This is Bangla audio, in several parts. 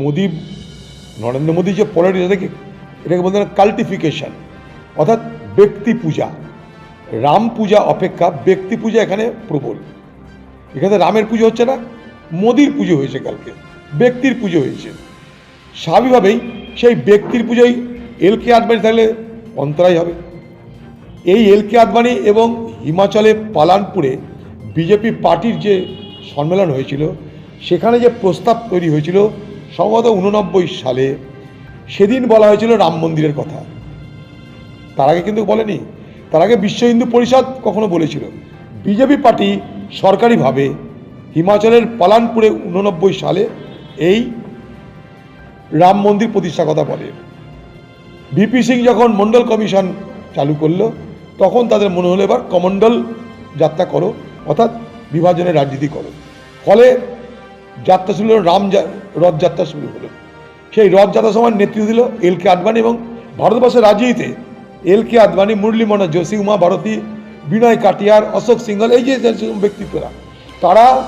মোদি, নরেন্দ্র মোদী যে পলিটিক্স দেখে এটাকে বলতে কাল্টিফিকেশন অর্থাৎ ব্যক্তি পূজা। রাম পূজা অপেক্ষা ব্যক্তি পূজা এখানে প্রবল। এখানে রামের পুজো হচ্ছে না, মোদির পুজো হয়েছে কালকে, ব্যক্তির পুজো হয়েছে। স্বাভাবিকভাবেই সেই ব্যক্তির পুজোয় এল কে আদবানি থাকলে অন্তরায় হবে। এই এল কে আদবানি এবং হিমাচলে পালানপুরে বিজেপি পার্টির যে সম্মেলন হয়েছিল, সেখানে যে প্রস্তাব তৈরি হয়েছিল সম্ভবত উননব্বই সালে সেদিন বলা হয়েছিল রাম মন্দিরের কথা। তার আগে কিন্তু বলেনি। তার আগে বিশ্ব হিন্দু পরিষদ কখনো বলেছিল। বিজেপি পার্টি সরকারিভাবে হিমাচলের পালানপুরে উননব্বই সালে এই রাম মন্দির প্রতিষ্ঠা কথা বলে। ভিপি সিং যখন মন্ডল কমিশন চালু করল, তখন তাদের মনে হলো এবার কমন্ডল যাত্রা করো, অর্থাৎ বিভাজনের রাজনীতি করো। ফলে যাত্রা শুরু হলো, রাম রথযাত্রা শুরু হলো। সেই রথযাত্রার সময় নেতৃত্ব দিল এল কে আদবানি এবং ভারতবর্ষের রাজনীতিতে এল কে আদবানি মুরলী মনোজ যোশী, উমা ভারতী, বিনয় কাটিয়ার, অশোক সিংহল, এই যে যে ব্যক্তিত্বরা, তারা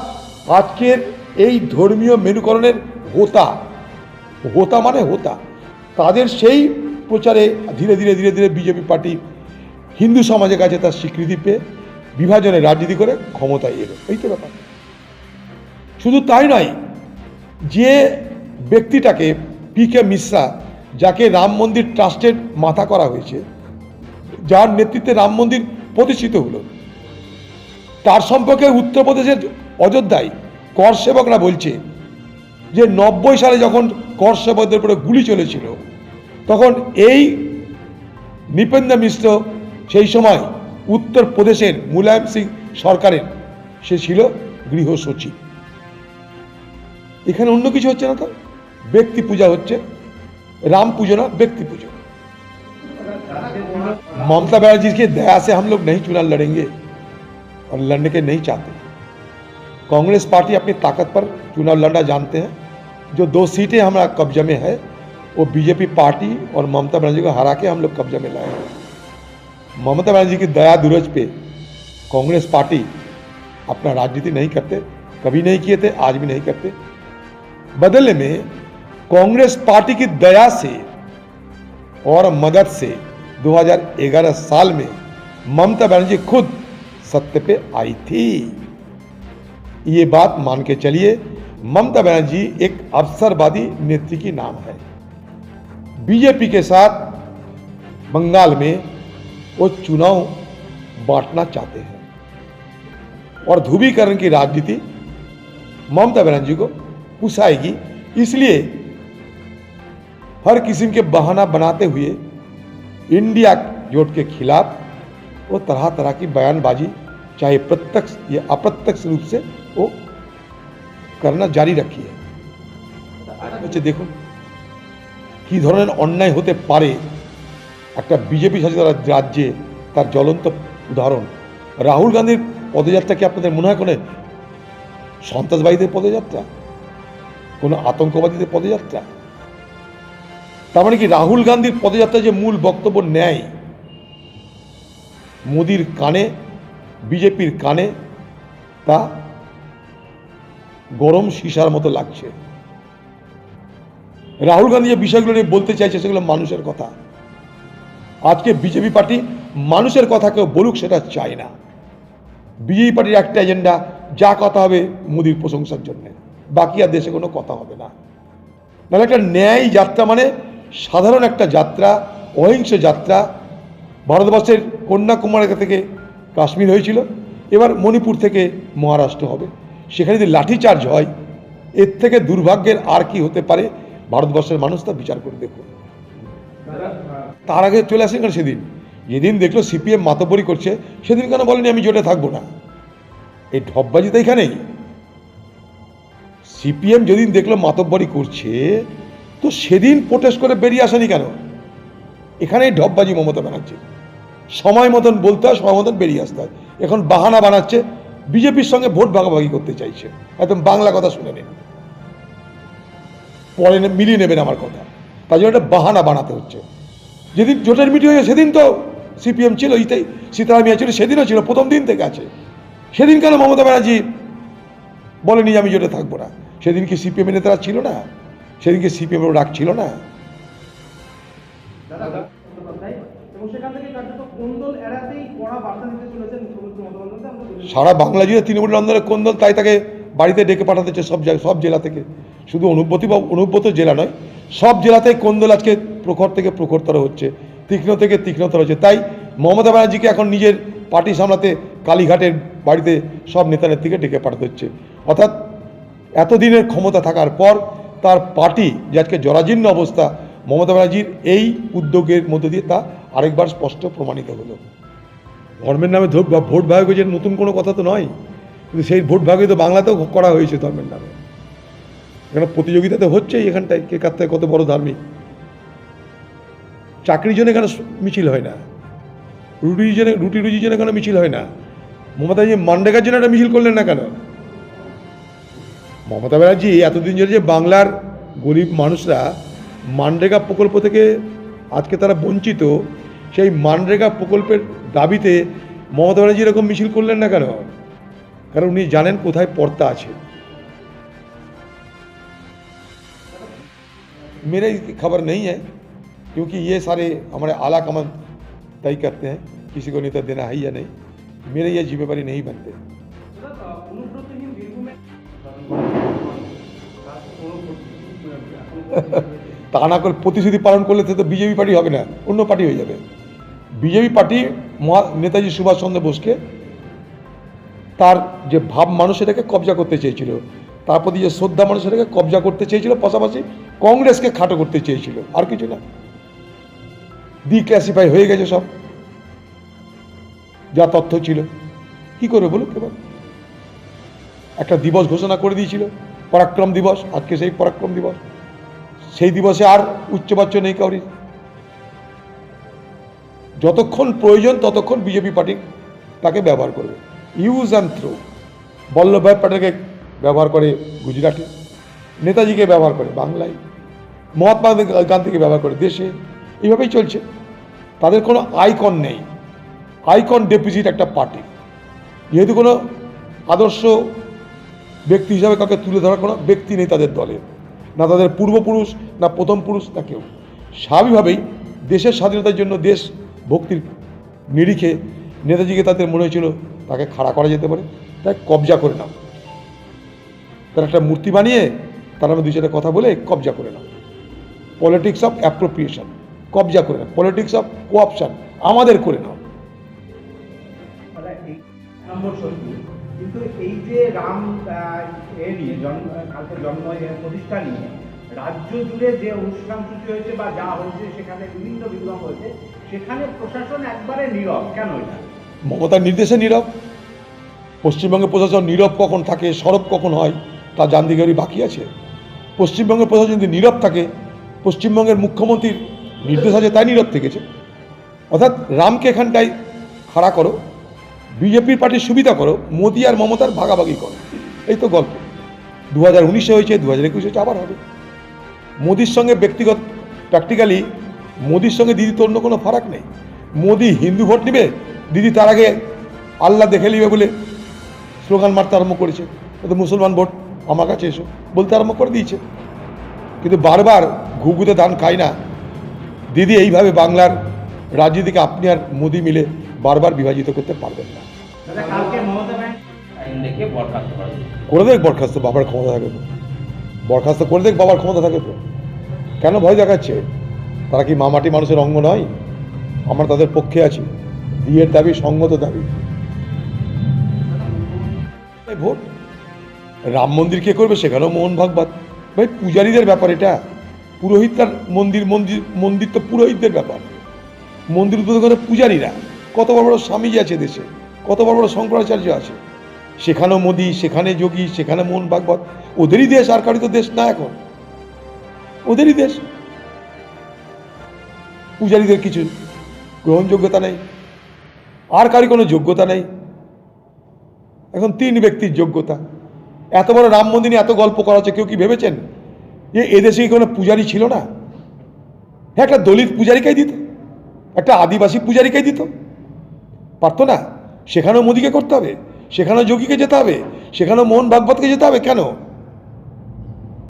আজকের এই ধর্মীয় মেরুকরণের হোতা। হোতা মানে হোতা। তাদের সেই প্রচারে ধীরে ধীরে ধীরে ধীরে বিজেপি পার্টি হিন্দু সমাজের কাছে তার স্বীকৃতি পেয়ে বিভাজনের রাজনীতি করে ক্ষমতায় এলো। এই তো ব্যাপার। শুধু তাই নয়, যে ব্যক্তিটাকে পি কে মিশ্রা যাকে রাম মন্দির ট্রাস্টের মাথা করা হয়েছে, যার নেতৃত্বে রাম মন্দির প্রতিষ্ঠিত হলো, তার সম্পর্কে উত্তরপ্রদেশের অযোধ্যায় কর সেবকরা বলছে যে নব্বই সালে যখন কর সেবকদের উপরে গুলি চলেছিল, তখন এই নৃপেন্দ্র মিশ্র সেই সময় উত্তরপ্রদেশের মুলায়ম সিং সরকারের, সে ছিল গৃহ সচিব। এখানে অন্য কিছু হচ্ছে না তো ব্যক্তি পূজা হচ্ছে राम पूजो ना व्यक्ति पूजो ममता बनर्जी की दया से हम लोग नहीं चुनाव लड़ेंगे और लड़ने के नहीं चाहते कांग्रेस पार्टी अपनी ताकत पर चुनाव लड़ना जानते हैं जो दो सीटें हमारा कब्जे में है वो बीजेपी पार्टी और ममता बनर्जी को हरा के हम लोग कब्जे में लाए हैं ममता बनर्जी की दया दुरज पे कांग्रेस पार्टी अपना राजनीति नहीं करते कभी नहीं किए थे आज भी नहीं करते बदले में कांग्रेस पार्टी की दया से और मदद से 2011 साल में ममता बनर्जी खुद सत्य पे आई थी। ये बात मान के चलिए, ममता बनर्जी एक अवसरवादी नेत्री की नाम है। बीजेपी के साथ बंगाल में वो चुनाव बांटना चाहते हैं। और ध्रुवीकरण की राजनीति ममता बनर्जी को पुसाएगी इसलिए हर किस्म के बहाना बनाते हुए इंडिया जोट के खिलाफ वो तरह तरह की बयानबाजी चाहे प्रत्यक्ष या अप्रत्यक्ष रूप से वो करना জারি রাখি হচ্ছে দেখুন কী ধরনের অন্যায় হতে পারে একটা বিজেপি শাসিত রাজ- রাজ্যে তার জ্বলন্ত উদাহরণ রাহুল গান্ধীর পদযাত্রা কি আপনাদের মনে হয় কোনো সন্ত্রাসবাদীদের পদযাত্রা কোনো আতঙ্কবাদীদের পদযাত্রা? তার মানে কি রাহুল গান্ধীর পদযাত্রা যে মূল বক্তব্য নেয় মোদির কানে, বিজেপির কানে, তা গরম সীসার মতো লাগছে। রাহুল গান্ধী যে বিষয়গুলো নিয়ে বলতে চাইছে সেগুলো মানুষের কথা। আজকে বিজেপি পার্টি মানুষের কথা কেউ বলুক সেটা চায় না। বিজেপি পার্টির একটা এজেন্ডা যা কথা হবে মোদির প্রশংসার জন্য। বাকি আর দেশে কোনো কথা হবে না। নাহলে একটা ন্যায় যাত্রা মানে সাধারণ একটা যাত্রা, অহিংস যাত্রা। ভারতবর্ষের কন্যাকুমারী থেকে কাশ্মীর হয়েছিল, এবার মণিপুর থেকে মহারাষ্ট্র হবে। সেখানে যদি লাঠিচার্জ হয়, এর থেকে দুর্ভাগ্যের আর কি হতে পারে? ভারতবর্ষের মানুষ তা বিচার করে দেখুন তার আগে চলে আসেন কেন সেদিন? যেদিন দেখল সিপিএম মাতব্বরি করছে, সেদিন কেন বলেনি আমি জোটে থাকব না? এই ঢপবাজি তো এখানেই। সিপিএম যেদিন দেখল মাতব্বরি করছে, তো সেদিন প্রোটেস্ট করে বেরিয়ে আসেনি কেন? এখানেই ঢপবাজি মমতা ব্যানার্জি। সময় মতন বলতে হয়, সময় মতন বেরিয়ে আসতে হয়। এখন বাহানা বানাচ্ছে, বিজেপির সঙ্গে ভোট ভাগাভাগি করতে চাইছে। একদম বাংলা কথা শুনে নিন পরে মিলিয়ে নেবেন আমার কথা। তার জন্য একটা বাহানা বানাতে হচ্ছে। যেদিন জোটের মিটিং হয়েছে, সেদিন তো সিপিএম ছিল ইতেই সীতারামিয়া ছিল, সেদিনও ছিল, প্রথম দিন থেকে আছে। সেদিন কেন মমতা ব্যানার্জি বলেনি যে আমি জোটে থাকব না? সেদিন কি সিপিএম নেতারা ছিল না? সেদিনকে সিপিএমের ডাক ছিল না? সারা বাংলা জুড়ে তৃণমূল আন্দোলনের কোন দল তাই তাকে বাড়িতে ডেকে পাঠাতে হচ্ছে সব জায়গায় সব জেলা থেকে? শুধু অনুব্রতী বা অনুব্রত জেলা নয় সব জেলাতেই কোন দল আজকে প্রখর থেকে প্রখরতর হচ্ছে? তীক্ষ্ণ থেকে তীক্ষ্ণতর হচ্ছে। তাই মমতা ব্যানার্জিকে এখন নিজের পার্টি সামলাতে কালীঘাটের বাড়িতে সব নেতা নেত্রীকে ডেকে পাঠাতে হচ্ছে। অর্থাৎ এতদিনের ক্ষমতা থাকার পর তার পার্টি যে আজকে জরাজীর্ণ অবস্থা, মমতা ব্যানার্জির এই উদ্যোগের মধ্য দিয়ে তা আরেকবার স্পষ্ট প্রমাণিত হলো। ধর্মের নামে ভোট ভাগ হয়েছে নতুন কোনো কথা তো নয়, কিন্তু সেই ভোট ভাগে তো বাংলাতেও করা হয়েছে ধর্মের নামে। এখানে প্রতিযোগিতা তো হচ্ছেই এখানটায়, কে কার থেকে কত বড় ধার্মিক চাকরির জন্য এখানে মিছিল হয় না। রুটির জন্য, রুটি রুজির জন্য এখানে মিছিল হয় না। মমতা মান্ডেকার জন্য একটা মিছিল করলেন না কেন? মমতা ব্যানার্জি এতদিন ধরে যে বাংলার গরিব মানুষরা মানরেগা প্রকল্প থেকে আজকে তারা বঞ্চিত সেই মানরেগা প্রকল্পের দাবিতে মমতা ব্যানার্জি এরকম মিছিল করলেন না কেন কারণ উনি জানেন কোথায় পর্দা আছে मेरे खबर नहीं है क्योंकि ये सारे हमारे आला कमान तय करते हैं किसी को नेता देना है या नहीं मेरे ये जिम्मेवारी नहीं बनते তা না করে প্রতিশ্রুতি পালন করলে তো বিজেপি পার্টি হবে না, অন্য পার্টি হয়ে যাবে। বিজেপি পার্টি নেতাজি সুভাষচন্দ্র বোসকে তার যে ভাব মানুষ এটাকে কবজা করতে চেয়েছিল, তার প্রতি যে শ্রদ্ধা মানুষ এটাকে কবজা করতে চেয়েছিল, পাশাপাশি কংগ্রেসকে খাটো করতে চেয়েছিল, আর কিছু না। ডিক্লাসিফাই হয়ে গেছে সব। যা তথ্য ছিল। কি করবে বলুন কেবল একটা দিবস ঘোষণা করে দিয়েছিল, পরাক্রম দিবস, আজকে সেই পরাক্রম দিবস। সেই দিবসে আর উচ্চবাচ্য নেই কাউরি যতক্ষণ প্রয়োজন, ততক্ষণ বিজেপি পার্টি তাকে ব্যবহার করবে। ইউজ অ্যান্ড থ্রো বল্লভভাই প্যাটেলকে ব্যবহার করে গুজরাটে। নেতাজিকে ব্যবহার করে বাংলায়। মহাত্মা গান্ধীকে ব্যবহার করে দেশে। এইভাবেই চলছে। তাদের কোনো আইকন নেই। আইকন ডেপিজিট একটা পার্টি। যেহেতু কোনো আদর্শ ব্যক্তি হিসাবে কাউকে তুলে ধরার কোনো ব্যক্তি নেই তাদের দলে। না তাদের পূর্বপুরুষ, না প্রথম পুরুষ, না কেউ। স্বাভাবিকভাবেই দেশের স্বাধীনতার জন্য দেশ ভক্তির নিরিখে নেতাজিকে তাদের মনে হয়েছিল তাকে খাড়া করা যেতে পারে, তাই কবজা করে নাও। তার একটা মূর্তি বানিয়ে তার আমি দুই চারটে কথা বলে কবজা করে নাও। পলিটিক্স অফ অ্যাপ্রোপ্রিয়েশন কবজা করে নাও। পলিটিক্স অফ কোঅপশন আমাদের করে নাও। কিন্তু এই যে রাম এ কালকে জন্ম প্রতিষ্ঠা নিয়ে রাজ্য জুড়ে যে অনুষ্ঠান সূচি হয়েছে বা যা হয়েছে, সেখানে বিভিন্ন বিদ্রোহ হয়েছে, সেখানে প্রশাসন একবারে নীরব। কেন মমতার নির্দেশে নীরব। পশ্চিমবঙ্গের প্রশাসন নীরব কখন থাকে, সরব কখন হয়, তা জানদিগারি বাকি আছে। পশ্চিমবঙ্গের প্রশাসন যদি নীরব থাকে, পশ্চিমবঙ্গের মুখ্যমন্ত্রীর নির্দেশ আছে, তাই নীরব থেকেছে। অর্থাৎ রামকে এখানটায় খাড়া করো। বিজেপির পার্টির সুবিধা করো, মোদী আর মমতার ভাগাভাগি করো। এই তো গল্প। দু হাজার উনিশে হয়েছে দু হাজার একুশে আবার হবে। মোদির সঙ্গে ব্যক্তিগত প্র্যাকটিক্যালি মোদির সঙ্গে দিদি তো অন্য কোনো ফারাক নেই। মোদি হিন্দু ভোট নেবে, দিদি তার আগে আল্লাহ দেখে নিবে বলে স্লোগান মারতে আরম্ভ করেছে। তো মুসলমান ভোট আমার কাছে এসো বলতে আরম্ভ করে দিয়েছে। কিন্তু বারবার ঘুঘুতে ধান খায় না। দিদি এইভাবে বাংলার রাজনীতিকে আপনি আর মোদি মিলে বারবার বিভাজিত করতে পারবেন না। করে দেখ বরখাস্ত, বাবার ক্ষমতা থাকে তো। বরখাস্ত করে দেখ বাবার ক্ষমতা থাকে তো। কেন ভয় দেখাচ্ছে? তারা কি মামাটি মানুষের অঙ্গ নয়? আমরা তাদের পক্ষে আছি। বিয়ের দাবি, সঙ্গত দাবি। ভোট। রাম মন্দির কে করবে সেখানেও মোহন ভাগবত। ভাই, পূজারীদের ব্যাপার এটা। পুরোহিত তার মন্দির মন্দির মন্দির তো পুরোহিতদের ব্যাপার। মন্দির উদ্বোধন করে পূজারীরা। কত বড় বড় স্বামীজি আছে দেশে। কত বড় বড় শঙ্করাচার্য আছে। সেখানেও মোদি, সেখানে যোগী, সেখানে মোহন ভাগবত। ওদেরই দেশ আর কারি তো দেশ না এখন। ওদেরই দেশ। পূজারীদের কিছু গ্রহণযোগ্যতা নেই। আর কারি কোনো যোগ্যতা নেই। এখন তিন ব্যক্তির যোগ্যতা। এত বড় রাম মন্দির নিয়ে এত গল্প করা হচ্ছে, কেউ কি ভেবেছেন? যে এদেশে কি কোনো পূজারী ছিল না? হ্যাঁ একটা দলিত পূজারীকেই দিত। একটা আদিবাসী পূজারীকেই দিত। পারতো না? সেখানেও মোদিকে করতে হবে সেখানেও যোগীকে যেতে হবে সেখানেও মোহন ভাগবতকে যেতে হবে কেন?